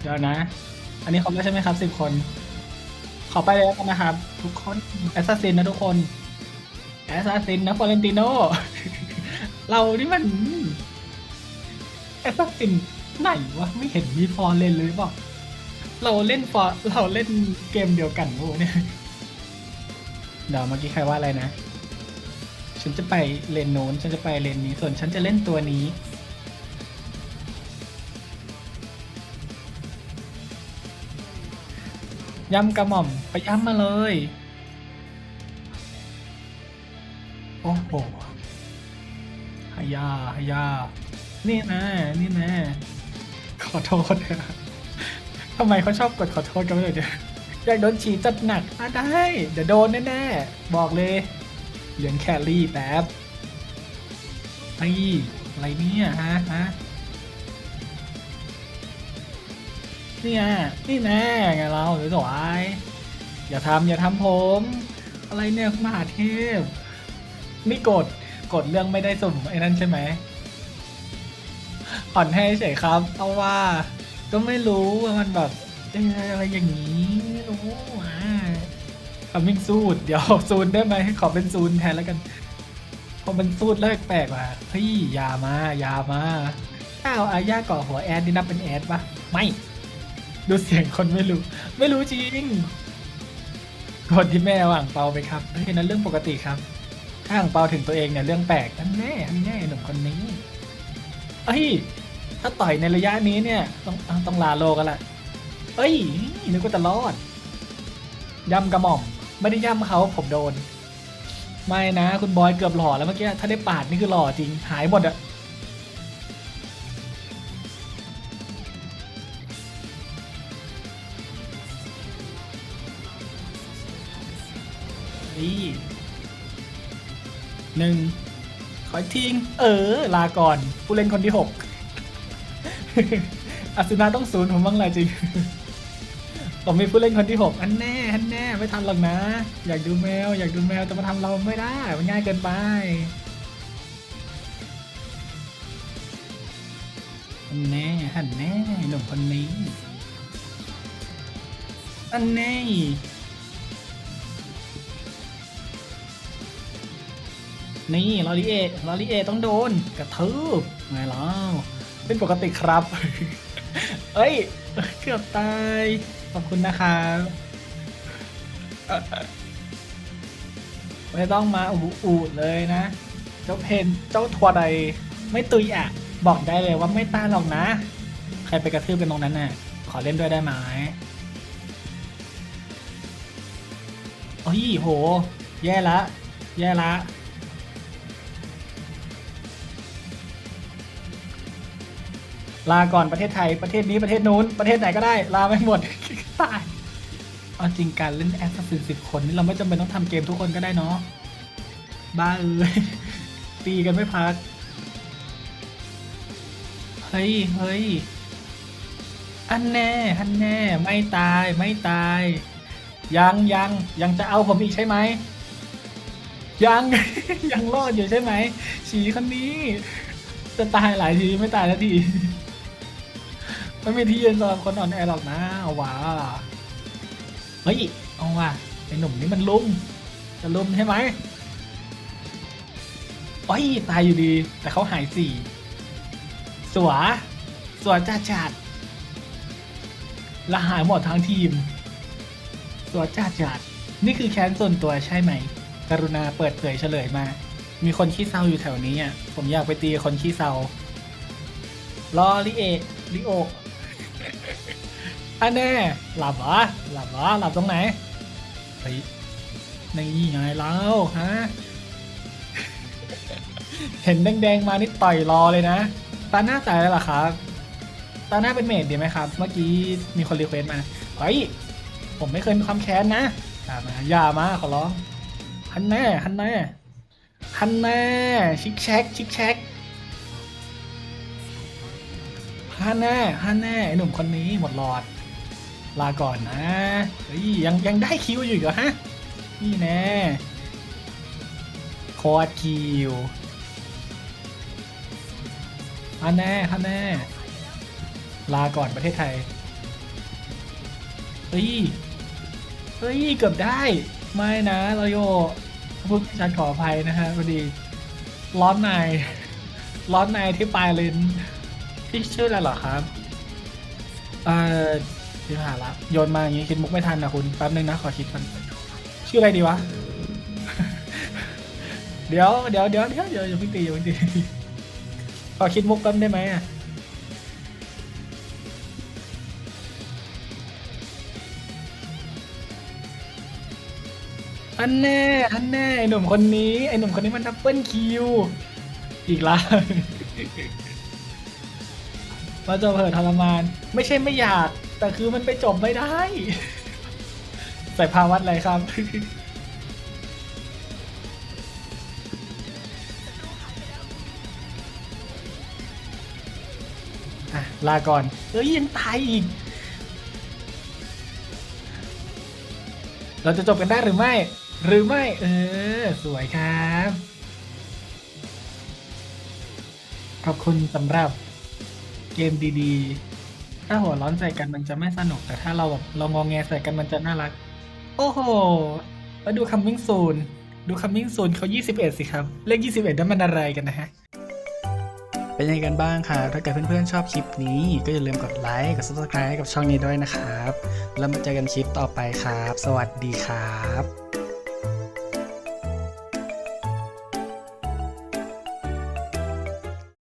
เดี๋ยวนะ อันนี้ครบแล้วใช่ไหมครับสิบคน ขอไปเลยแล้วกันนะครับ ทุกคนแอสซัสซินนะทุกคนแอสซัสซินนะฟอเรนติโน เรานี่มันแอสซัสซินไหนวะ ไม่เห็นมีฟอร์เล่นเลยบอกเราเล่นฟอร์เราเล่นเกมเดียวกันโอ้เนี่ยเดี๋ยวเมื่อกี้ใครว่าอะไรนะ ฉันจะไปเลนโน้น ฉันจะไปเลนนี้ ส่วนฉันจะเล่นตัวนี้ ย่ำกระหม่อมไปย่ำมาเลย โอ้โหฮายาฮายา นี่นะ นี่นะ ขอโทษนะทำไมเขาชอบกดขอโทษกันไม่เลยเนี่ยอยากโดนฉีดจัดหนักอะได้ เดี๋ยวโดนแน่ๆ บอกเลย เหลืองแครี่แป๊บไอ้อะไรเนี่ยฮะฮะ นี่ยนี่แน่ไงเราสวายอย่าทำอย่าทำผม อะไรเนี่ยมหาเทพไม่กดกดเรื่องไม่ได้สุ่มไอ้นั่นใช่ไหมอ่อนให้เฉยครับ เอาว่า ก็ไม่รู้ว่ามันแบบอะอะไรอย่างนี้ไม่รู้อะทำมิ่งซูดเดี๋ยวซูนได้ไหมขอเป็นซูนแทนแล้วกันพอมันซูดเลิกแปลกว่ะเฮ้ยอยามาอยามาถ้าเอาอาญาก่อหัวแอดนี่นับเป็นแอดปะไม่ ดูเสียงคนไม่รู้ ไม่รู้จริงคนที่แม่เอาอ่างเปาไปครับเฮ้ยนั่นเรื่องปกติครับถ้าอ่างเปาถึงตัวเองเนี่ยเรื่องแปลกนั่นแน่นั่นแน่หนุ่มคนนี้เอ้ยถ้าต่อยในระยะนี้เนี่ย ต้องต้องลาโลกันละเอ้ยนึกว่าจะรอดย่ำกระหม่อม ไม่ได้ย่ำเขาผมโดน ไม่นะ คุณบอยเกือบหล่อแล้วเมื่อกี้ถ้าได้ปาดนี่คือหล่อจริง หายหมดอะ นี่หนึ่งขออีกทิ้ง เออ ลาก่อน ผู้เล่นคนที่หกอาสุนาต้องศูนย์ผมบ้างแหละจริง ผมมีผู้เล่นคนที่หกอันแน่อันแน่ ไม่ทันหรอกนะ อยากดูแมว อยากดูแมวจะมาทำเราไม่ได้ มันง่ายเกินไปอันแน่อันแน่หนุ่มคนนี้อันแน่ นี่ลอรีเอลอรีเอต้องโดนกระทืบไงล่ะเป็นปกติครับ เอ้ย เกือบตาย ขอบคุณนะครับไม่ต้องมาอูอูดเลยนะ เจ้าเพนเจ้าทัวร์ใดไม่ตุยอะ บอกได้เลยว่าไม่ต้านหรอกนะ ใครไปกระทืบกันตรงนั้นน่ะ ขอเล่นด้วยได้ไหมโอ้ยโห แย่ละ แย่ละ ลาก่อนประเทศไทยประเทศนี้ประเทศนู้นประเทศไหนก็ได้ ลาไม่หมดตายเอาจริงการเล่นแอสซัสซินสิบคนนี่เราไม่จำเป็นต้องทำเกมทุกคนก็ได้เนาะบ้าเอ้ยตีกันไม่พัก เฮ้ยเฮ้ยอันแน่อันแน่ไม่ตายไม่ตาย ยังยังยังจะเอาผมอีกใช่ไหมยังยังรอดอยู่ใช่ไหมฉีคนนี้ จะตายหลายทีไม่ตายแล้วที ไม่มีที่ยืนสำหรับคนอ่อนแอหรอกนะเอาว่าเฮ้ยเอาว่าไอ้หนุ่มนี่มันลุมจะลุมใช่ไหมโอ้ยตายอยู่ดี แต่เขาหายสี่สวสวจ้าจัดและหายหมดทั้งทีม สวจ้าจัดนี่คือแค้นส่วนตัวใช่ไหม กรุณาเปิดเผยเฉลยมา มีคนขี้เศร้าอยู่แถวนี้อะ ผมอยากไปตีคนขี้เศร้ารอลิเอลิโอ อันแน่หลับเหรอหลับเหรอหลับตรงไหนเฮ้ยนี่ไงแล้วฮะเห็นแดงๆมานี่ต่อยรอเลยนะ ตาหน้าใส่แล้วหรอครับ ตาหน้าเป็นเมดดีไหมครับ เมื่อกี้มีคนรีเควสมาเฮ้ยผมไม่เคยมีความแค้นนะอย่ามาอย่ามาขอร้องฮันแน่ฮันแน่ฮันแน่ชิคแชกชิคแชก ฮันแน่ฮันแน่ไอหนุ่มคนนี้หมดหลอด ลาก่อนนะเฮ้ยยังยังได้คิวอยู่อีกเหรอฮะ นี่แน่คอร์ดคิวฮันแน่ฮันแน่ ลาก่อนประเทศไทย เฮ้ย เฮ้ย เกือบได้ ไม่นะเราโยพูดฉันขออภัยนะฮะพอดีร้อนในร้อนในที่ปลายเลน พี่ชื่ออะไรเหรอครับ เอ่อพี่ผ่านละโยนมาอย่างงี้คิดมุกไม่ทันนะคุณแป๊บนึงนะขอคิดมันชื่ออะไรดีวะ เดี๋ยวเดี๋ยวเดี๋ยวเดี๋ยวเดี๋ยวอย่าเพิ่งตีอย่าเพิ่งตีขอคิดมุกแป๊บได้ไหมอะอันแน่อันแน่ไอหนุ่มคนนี้ไอหนุ่มคนนี้มันดับเบิลคิวอีกแล้ว มาจบเผิดทรมาน ไม่ใช่ไม่อยาก แต่คือมันไปจบไม่ได้ ใส่ภาวัดอะไรครับ ลาก่อน เอ้ยยังตายอีก เราจะจบกันได้หรือไม่ หรือไม่ เออ สวยครับ ขอบคุณสำหรับ เกมดีๆ ถ้าหัวร้อนใส่กันมันจะไม่สนุก แต่ถ้าเราแบบเรางองแงใส่กันมันจะน่ารัก โอ้โห แล้วดู coming soon ดู coming soon เขา 21 สิครับ เลข 21นั้นมันอะไรกันนะฮะ เป็นยังไงกันบ้างครับถ้าเกิดเพื่อนๆชอบคลิปนี้ ก็อย่าลืมกดไลค์ กด subscribe กับช่องนี้ด้วยนะครับ แล้วมาเจอกันคลิปต่อไปครับ สวัสดีครับ